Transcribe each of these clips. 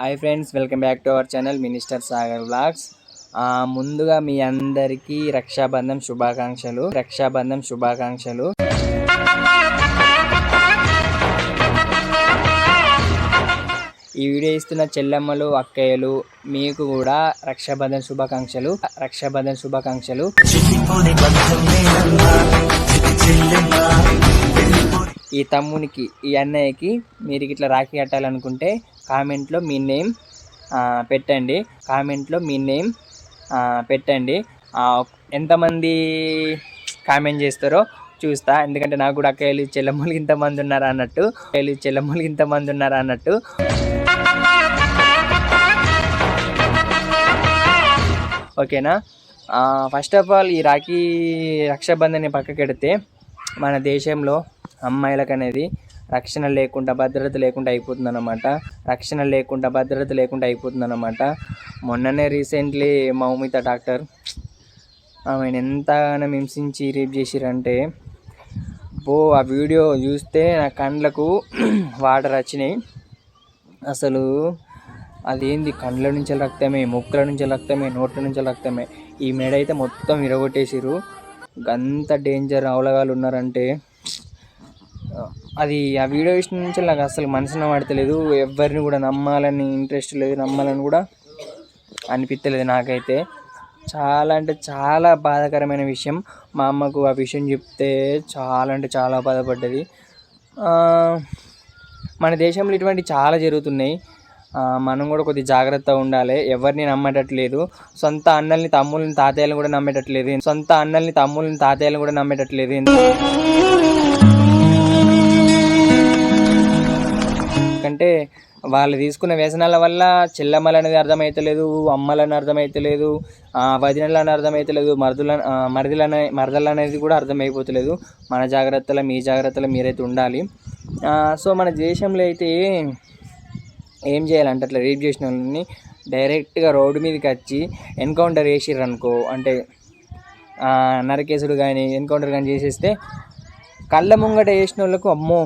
Hi friends welcome back to our channel minister Sagar blogs ముందుగా మీ అందరికీ రక్షాబంధం శుభాకాంక్షలు రక్షాబంధం శుభాకాంక్షలు. ఈ వీడియో ఇస్తున్న చెల్లమ్మలు అక్కయ్యలు మీకు కూడా రక్షాబంధన్ శుభాకాంక్షలు రక్షాబంధన్ శుభాకాంక్షలు. ఈ తమ్మునికి ఈ అన్నయ్యకి మీరు ఇట్లా రాఖీ కట్టాలనుకుంటే కామెంట్లో మీ నేమ్ పెట్టండి. కామెంట్లో మీ నేమ్ పెట్టండి. ఎంతమంది కామెంట్ చేస్తారో చూస్తా. ఎందుకంటే నాకు కూడా అక్కయ్యలు చెల్లమ్మలు ఇంతమంది ఉన్నారా అన్నట్టు. అక్కయ్యలు చెల్లమ్మలు ఇంతమంది ఉన్నారా అన్నట్టు. ఓకేనా? ఫస్ట్ ఆఫ్ ఆల్ ఈ రాఖీ రక్షాబంధన్ని పక్కకెడితే మన దేశంలో అమ్మాయిలకు అనేది రక్షణ లేకుండా భద్రత లేకుండా అయిపోతుందన్నమాట. రక్షణ లేకుండా భద్రత లేకుండా అయిపోతుందన్నమాట. మొన్ననే రీసెంట్లీ మౌమిత డాక్టర్ ఆమెను ఎంతగానో హింసించి రేప్ చేసిరంటే బో ఆ వీడియో చూస్తే నా కండ్లకు వాటర్ వచ్చినాయి. అసలు అదేంది? కండ్ల నుంచి రక్తమే ముక్కల నుంచి రక్తమే నోట్ల నుంచి రక్తమే. ఈ మెడ అయితే మొత్తం విరగొట్టేసిరు అంత డేంజర్ అవలగాలు ఉన్నారంటే అది ఆ వీడియో విషయం నుంచి నాకు అసలు మనసున పడతలేదు. ఎవరిని కూడా నమ్మాలని ఇంట్రెస్ట్ లేదు నమ్మాలని కూడా అనిపించలేదు నాకైతే. చాలా అంటే చాలా బాధాకరమైన విషయం. మా అమ్మకు ఆ విషయం చెప్తే చాలా అంటే చాలా బాధపడ్డది. మన దేశంలో ఇటువంటి చాలా జరుగుతున్నాయి. మనం కూడా కొద్ది జాగ్రత్తగా ఉండాలి. ఎవరిని నమ్మేటట్లేదు. సొంత అన్నల్ని తమ్ముల్ని తాతయ్యలను కూడా నమ్మేటట్లేదు. సొంత అన్నల్ని తమ్ముల్ని తాతయ్యలను కూడా నమ్మేటట్లేదు. ఎందుకంటే వాళ్ళు తీసుకున్న వ్యసనాల వల్ల చెల్లమ్మలు అనేది అర్థమవుతలేదు అమ్మలని అర్థమవుతలేదు వదినలని అర్థమవుతలేదు మరుదుల ఆ, మరిదిలనే మరదలు అనేది కూడా అర్థమైపోతలేదు. మన జాగ్రత్తలో మీ జాగ్రత్తలు మీరైతే ఉండాలి. సో మన దేశంలో అయితే ఏం చేయాలంటే అట్లా రేప్ చేసిన వాళ్ళని డైరెక్ట్గా రోడ్డు మీదకి వచ్చి ఎన్కౌంటర్ చేసిర్రు అనుకో అంటే నరకేసుడు కానీ ఎన్కౌంటర్ కానీ చేసేస్తే కళ్ళ ముంగట వేసిన వాళ్ళకు అమ్మో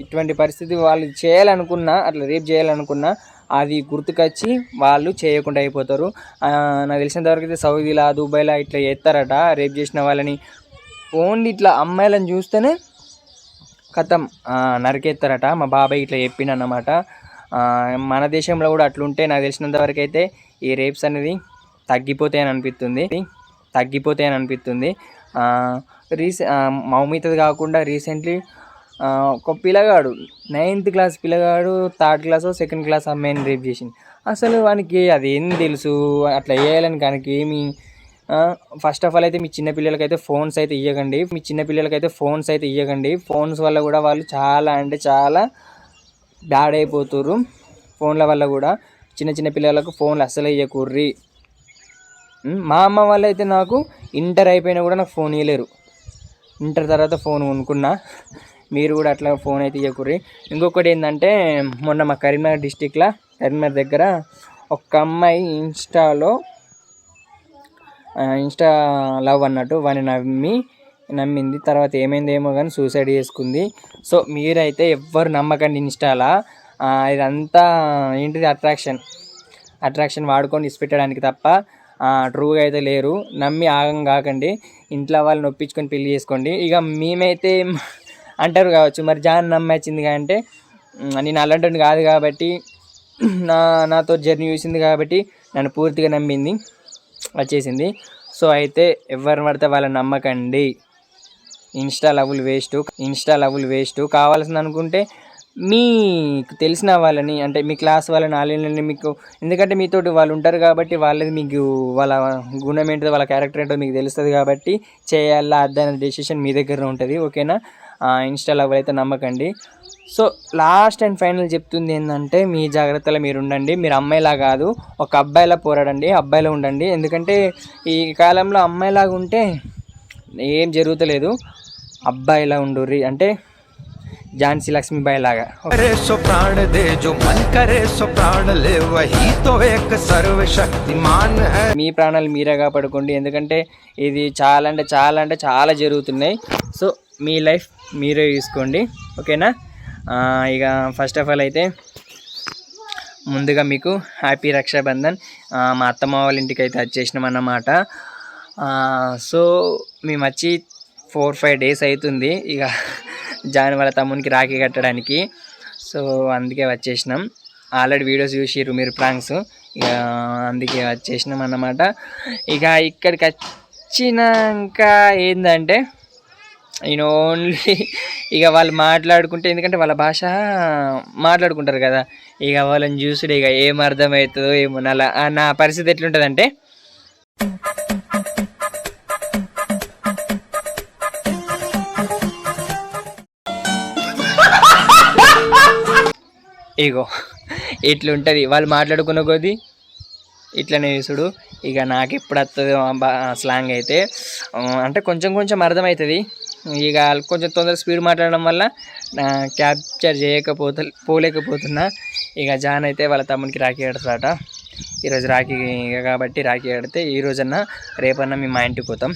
ఇటువంటి పరిస్థితి వాళ్ళు చేయాలనుకున్నా అట్లా రేపు చేయాలనుకున్నా అది గుర్తుకొచ్చి వాళ్ళు చేయకుండా అయిపోతారు. నాకు తెలిసినంతవరకు అయితే సౌదీలా దుబాయ్లా ఇట్లా చేస్తారట రేపు చేసిన వాళ్ళని. ఓన్లీ ఇట్లా అమ్మాయిలను చూస్తేనే కథం నరికేస్తారట. మా బాబాయ్ ఇట్లా చెప్పిండన్నమాట. మన దేశంలో కూడా అట్లుంటే నాకు తెలిసినంత వరకు అయితే ఈ రేప్స్ అనేది తగ్గిపోతాయని అనిపిస్తుంది. తగ్గిపోతాయని అనిపిస్తుంది. రీసె మౌమితది కాకుండా రీసెంట్లీ ఒక పిల్లగాడు నైన్త్ క్లాస్ పిల్లగాడు థర్డ్ క్లాస్ సెకండ్ క్లాస్ అమ్మాయిని రేప్ చేసింది అసలు వానికి అది ఏం తెలుసు? అట్లా వేయాలని కనుక ఏమి? ఫస్ట్ ఆఫ్ ఆల్ అయితే మీ చిన్నపిల్లలకైతే ఫోన్స్ అయితే ఇవ్వకండి మీ చిన్నపిల్లలకైతే ఫోన్స్ అయితే ఇవ్వకండి ఫోన్స్ వల్ల కూడా వాళ్ళు చాలా అంటే చాలా బ్యాడ్ అయిపోతుర్రు. ఫోన్ల వల్ల కూడా. చిన్న చిన్న పిల్లలకు ఫోన్లు అస్సలు ఇవ్వకూర్రి మా అమ్మ వాళ్ళు అయితే నాకు ఇంటర్ అయిపోయినా కూడా నాకు ఫోన్ ఇవ్వలేరు ఇంటర్ తర్వాత ఫోన్ కొనుక్కున్నా. మీరు కూడా అట్లా ఫోన్ అయితే ఇవ్వకూర్రి ఇంకొకటి ఏంటంటే మొన్న మా కరీంనగర్ డిస్టిక్లో కరీంనగర్ దగ్గర ఒక అమ్మాయి ఇన్స్టాలో ఇన్స్టా లవ్ అన్నట్టు వాడిని నమ్మి నమ్మింది. తర్వాత ఏమైందేమో కానీ సూసైడ్ చేసుకుంది. సో మీరైతే ఎవ్వరు నమ్మకండి ఇన్స్టాలా? ఇదంతా ఏంటిది? అట్రాక్షన్ అట్రాక్షన్ వాడుకొని ఇసిపెట్టడానికి తప్ప ట్రూగా అయితే లేరు. నమ్మి ఆగం కాకండి. ఇంట్లో వాళ్ళని ఒప్పించుకొని పెళ్ళి చేసుకోండి. ఇక మేమైతే అంటారు కావచ్చు. మరి జాన్ నమ్మచ్చింది అంటే నేను అలాంటి కాదు కాబట్టి నా నాతో జర్నీ చూసింది కాబట్టి నన్ను పూర్తిగా నమ్మింది వచ్చేసింది సో అయితే ఎవరిని పడితే వాళ్ళని నమ్మకండి. ఇన్స్టా లవ్లు వేస్ట్ ఇన్స్టా లవ్లు వేస్ట్. కావాల్సింది అనుకుంటే మీకు తెలిసిన వాళ్ళని అంటే మీ క్లాస్ వాళ్ళని వాళ్ళని మీకు ఎందుకంటే మీతోటి వాళ్ళు ఉంటారు కాబట్టి వాళ్ళది మీకు వాళ్ళ గుణం ఏంటో వాళ్ళ క్యారెక్టర్ ఏంటో మీకు తెలుస్తుంది కాబట్టి చేయాలా అద్దనే డెసిషన్ మీ దగ్గర ఉంటుంది ఓకేనా? ఇన్స్టాలో ఎవరైతే నమ్మకండి. సో లాస్ట్ అండ్ ఫైనల్ చెప్తుంది ఏంటంటే మీ జాగ్రత్తలో మీరు ఉండండి. మీరు అమ్మాయిలా కాదు ఒక అబ్బాయిలా పోరాడండి. అబ్బాయిలా ఉండండి. ఎందుకంటే ఈ కాలంలో అమ్మాయిలాగా ఉంటే ఏం జరుగుతలేదు. అబ్బాయిలా ఉండుర్రి. అంటే ఝాన్సీ లక్ష్మీబాయి లాగా. సో ప్రాణ they Joe Mann Kare so ప్రాణ లే వహీ తో ఏక మాన్ మీ ప్రాణాలు మీరే కాపాడుకోండి. ఎందుకంటే ఇది చాలా అంటే చాలా అంటే చాలా జరుగుతున్నాయి. సో మీ లైఫ్ మీరే తీసుకోండి ఓకేనా? ఇక ఫస్ట్ ఆఫ్ ఆల్ అయితే ముందుగా మీకు హ్యాపీ రక్షాబంధన్ మా అత్తమ్మ వాళ్ళ ఇంటికి అయితే వచ్చేసినాం అన్నమాట. సో మేము వచ్చి ఫోర్ ఫైవ్ డేస్ అవుతుంది. ఇక జాన్ వాళ్ళ తమ్మునికి రాఖీ కట్టడానికి. సో అందుకే వచ్చేసినాం. ఆల్రెడీ వీడియోస్ చూసిర్రు మీరు ప్రాంక్స్. ఇక అందుకే వచ్చేసినాం అన్నమాట. ఇక ఇక్కడికి వచ్చినాక ఏంటంటే ఈయన ఓన్లీ ఇక వాళ్ళు మాట్లాడుకుంటే ఎందుకంటే వాళ్ళ భాష మాట్లాడుకుంటారు కదా. ఇక వాళ్ళని చూసుడు ఇక ఏం అర్థమవుతుందో ఏమో. అలా నా పరిస్థితి ఎట్లుంటుందంటే ఇగో ఇట్లుంటుంది. వాళ్ళు మాట్లాడుకున్న కొద్దీ ఇట్లనే చేసుడు. ఇక నాకు ఎప్పుడు వస్తుందో స్లాంగ్ అయితే అంటే కొంచెం కొంచెం అర్థమవుతుంది ఇక కొంచెం తొందర స్పీడ్ మాట్లాడడం వల్ల క్యాప్చర్ చేయకపోతే పోలేకపోతున్నా. ఇక జాన్ అయితే వాళ్ళ తమ్మునికి రాఖీ కడతాడట. ఈరోజు రాఖీ కాబట్టి రాఖీ కడితే ఈ రోజన్నా రేపన్నా మేము మా ఇంటికి పోతాం.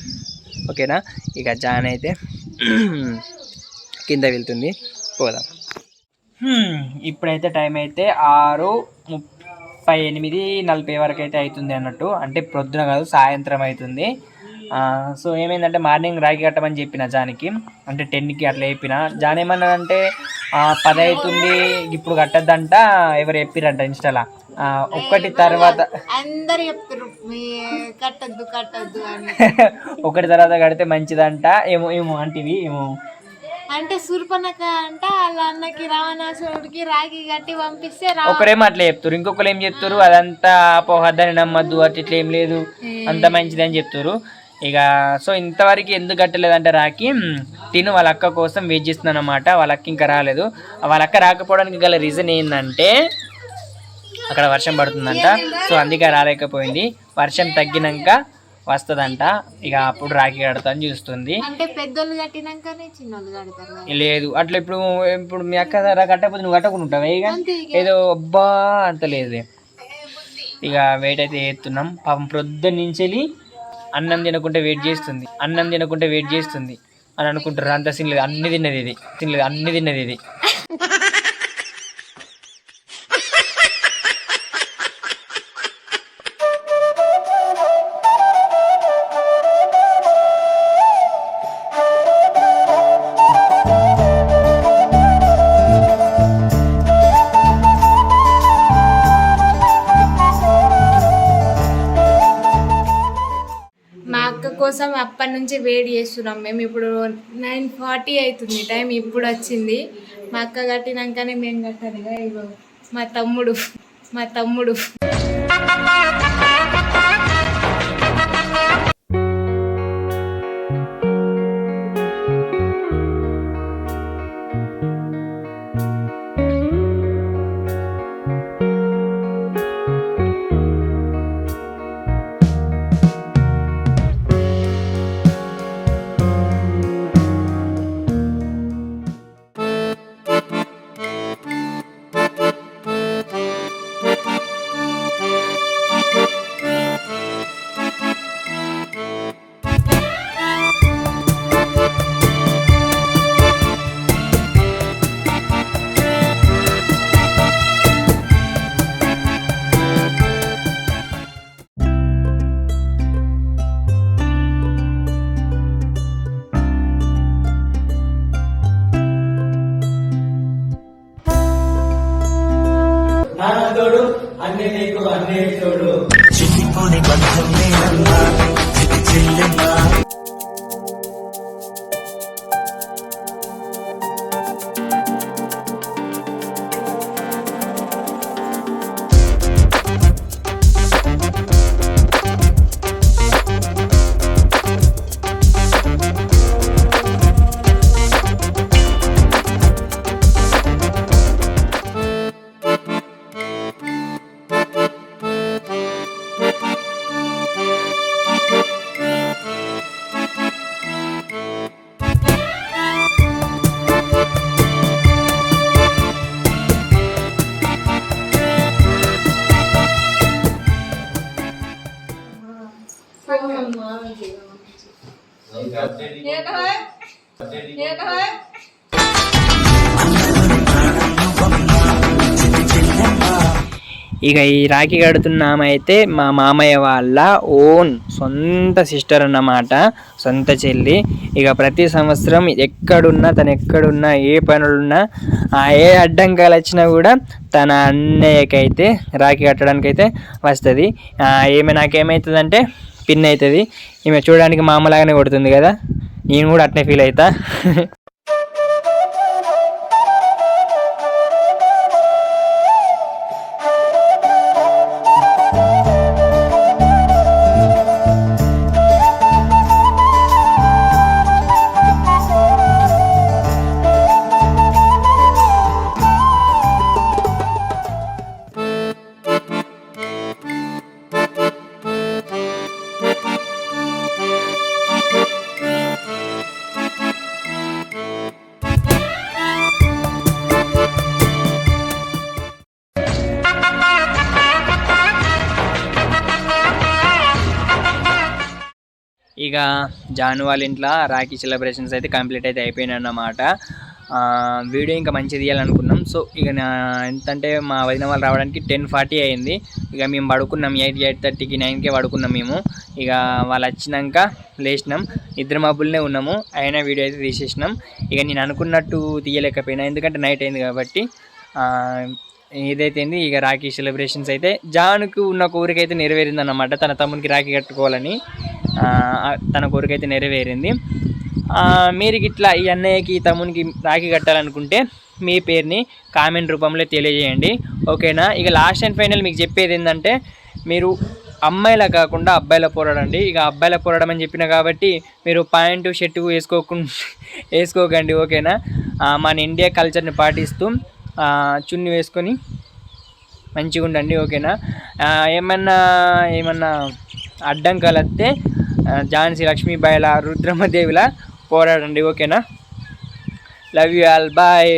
ఓకేనా? ఇక జాన్ అయితే కింద వెళ్తుంది. పోదాం. ఇప్పుడైతే టైం అయితే ఆరు ముప్పై ఎనిమిది నలభై వరకు అయితే అవుతుంది అన్నట్టు. అంటే ప్రొద్దున కాదు సాయంత్రం అవుతుంది సో ఏమైందంటే మార్నింగ్ రాగి కట్టమని చెప్పిన జానికి. అంటే టెన్కి అట్లా చెప్పిన. జాన్ ఏమన్నాడంటే పది అవుతుంది ఇప్పుడు కట్టద్దంట ఎవరు చెప్పిరంట ఇన్స్టాలా. ఒక్కటి తర్వాత అందరు చెప్తారు మీ కట్టద్దు కట్టద్దు అని. ఒకటి తర్వాత కడితే మంచిదంట ఏమో ఏమో అంటివి ఏమో. అంటే సూర్పనక అంట వాళ్ళ అన్నకి రావణాసురుడికి రాగి కట్టి పంపిస్తే రా ఒకరేమో అట్లా చెప్తారు. ఇంకొకరు ఏం చెప్తారు? అదంతా అపోహద్దని నమ్మద్దు అట్లా ఇట్లా ఏం లేదు. అంత మంచిది అని చెప్తారు. ఇక సో ఇంతవరకు ఎందుకు కట్టలేదంటే రాకి తిను వాళ్ళ అక్క కోసం వెయిట్ చేస్తున్నాను అనమాట వాళ్ళ అక్క ఇంకా రాలేదు. వాళ్ళ అక్క రాకపోవడానికి గల రీజన్ ఏంటంటే అక్కడ వర్షం పడుతుందంట. సో అందుకే రాలేకపోయింది. వర్షం తగ్గినాక వస్తుందంట. ఇక అప్పుడు రాఖీ కడతా అని చూస్తుంది. అంటే పెద్దోళ్ళు కట్టినాకనే చిన్నోళ్ళు కడతారు కదా. లేదు అట్లా ఇప్పుడు ఇప్పుడు మీ అక్క కట్టకపోతే నువ్వు కట్టకుండా ఉంటావా ఇక. ఏదో అబ్బా అంత లేదు. ఇక వెయిట్ అయితే చేస్తున్నాం. పాపం ప్రొద్దున నుంచి వెళ్ళి అన్నం తినకుంటే వెయిట్ చేస్తుంది. అన్నం తినకుంటే వెయిట్ చేస్తుంది. అని అనుకుంటారు అంత సీన్ లేదు. అన్ని తిన్నది ఇది. సీన్ లేదు అన్ని తిన్నది ఇది. కోసం అప్పటి నుంచి వెయిట్ చేస్తున్నాం. మేము ఇప్పుడు నైన్ ఫార్టీ అవుతుంది టైం ఇప్పుడు వచ్చింది. మా అక్క కట్టినాకనే మేము కట్టాలి ఇగో మా తమ్ముడు మా తమ్ముడు. ఇక ఈ రాఖీ కడుతున్న అయితే మా మామయ్య వాళ్ళ ఓన్ సొంత సిస్టర్ అన్నమాట సొంత చెల్లి. ఇక ప్రతి సంవత్సరం ఎక్కడున్నా తను ఎక్కడున్నా ఏ పనులున్నా ఆ ఏ అడ్డంకాలు వచ్చినా కూడా తన అన్నయ్యకైతే రాఖీ కట్టడానికి అయితే వస్తుంది ఈమె నాకేమవుతుందంటే పిన్ అవుతుంది ఈమె చూడడానికి మామలాగానే కొడుతుంది కదా. నేను కూడా అట్నే ఫీల్ అవుతా ఇక జాను వాళ్ళ ఇంట్లో రాఖీ సెలబ్రేషన్స్ అయితే కంప్లీట్ అయితే అయిపోయినాయి అన్నమాట వీడియో ఇంకా మంచిగా తీయాలనుకున్నాం సో ఇక నా ఎంతంటే మా వదిన వాళ్ళు రావడానికి టెన్ ఫార్టీ అయింది. ఇక మేము పడుకున్నాం ఎయిట్ ఎయిట్ థర్టీకి నైన్కే పడుకున్నాం మేము. ఇక వాళ్ళు వచ్చినాక లేచినాం. ఇద్దరు మబ్బులనే ఉన్నాము. అయినా వీడియో అయితే తీసేసినాం. ఇక నేను అనుకున్నట్టు తీయలేకపోయినా. ఎందుకంటే నైట్ అయింది కాబట్టి ఏదైతే ఇక రాఖీ సెలబ్రేషన్స్ అయితే జానుకు ఉన్న కోరిక అయితే నెరవేరిందన్నమాట. తన తమ్మునికి రాఖీ కట్టుకోవాలని. తన కోరిక అయితే నెరవేరింది మీరు ఇట్లా ఈ అన్నయ్యకి ఈ తమ్మునికి రాఖీ కట్టాలనుకుంటే మీ పేరుని కామెంట్ రూపంలో తెలియజేయండి. ఓకేనా? ఇక లాస్ట్ అండ్ ఫైనల్ మీకు చెప్పేది ఏంటంటే మీరు అమ్మాయిల కాకుండా అబ్బాయిల పోరాడండి. ఇక అబ్బాయిల పోరాడం అని చెప్పిన కాబట్టి మీరు ప్యాంటు షర్టు వేసుకోకుండా వేసుకోకండి. ఓకేనా? మన ఇండియా కల్చర్ని పాటిస్తూ చున్ని వేసుకొని మంచిగా ఉండండి ఓకేనా ఏమన్నా ఏమన్నా అడ్డంకాలు వస్తే ఝాన్సీ లక్ష్మీబాయిల రుద్రమదేవిలా పోరాడండి ఓకేనా? Love you all bye